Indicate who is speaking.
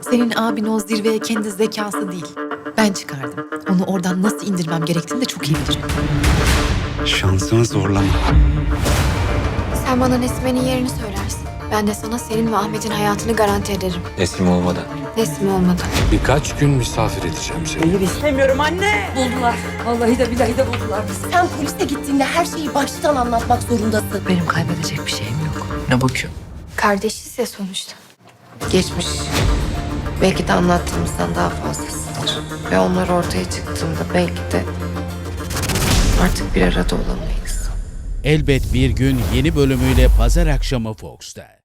Speaker 1: Senin abin o zirveye kendi zekası değil. Ben çıkardım. Onu oradan nasıl indirmem gerektiğini de çok iyi bilirim.
Speaker 2: Şansını zorlama.
Speaker 3: Sen bana Nesime'nin yerini söylersin. Ben de sana senin ve Ahmet'in hayatını garanti ederim.
Speaker 4: Nesim olmadan.
Speaker 3: Nesime olmadan.
Speaker 5: Birkaç gün misafir edeceğim seni.
Speaker 6: İstemiyorum anne.
Speaker 7: Buldular. Vallahi de billahi de buldular bizi.
Speaker 6: Sen polise gittiğinde her şeyi baştan anlatmak zorundasın.
Speaker 1: Benim kaybedecek bir şeyim yok.
Speaker 5: Ne bakıyorsun?
Speaker 3: Kardeşiz ya sonuçta.
Speaker 8: Geçmiş belki de anlattığımızdan daha fazlasıdır. Ve onlar ortaya çıktığında belki de artık bir arada olamayız.
Speaker 9: Elbet bir gün yeni bölümüyle pazar akşamı Fox'ta.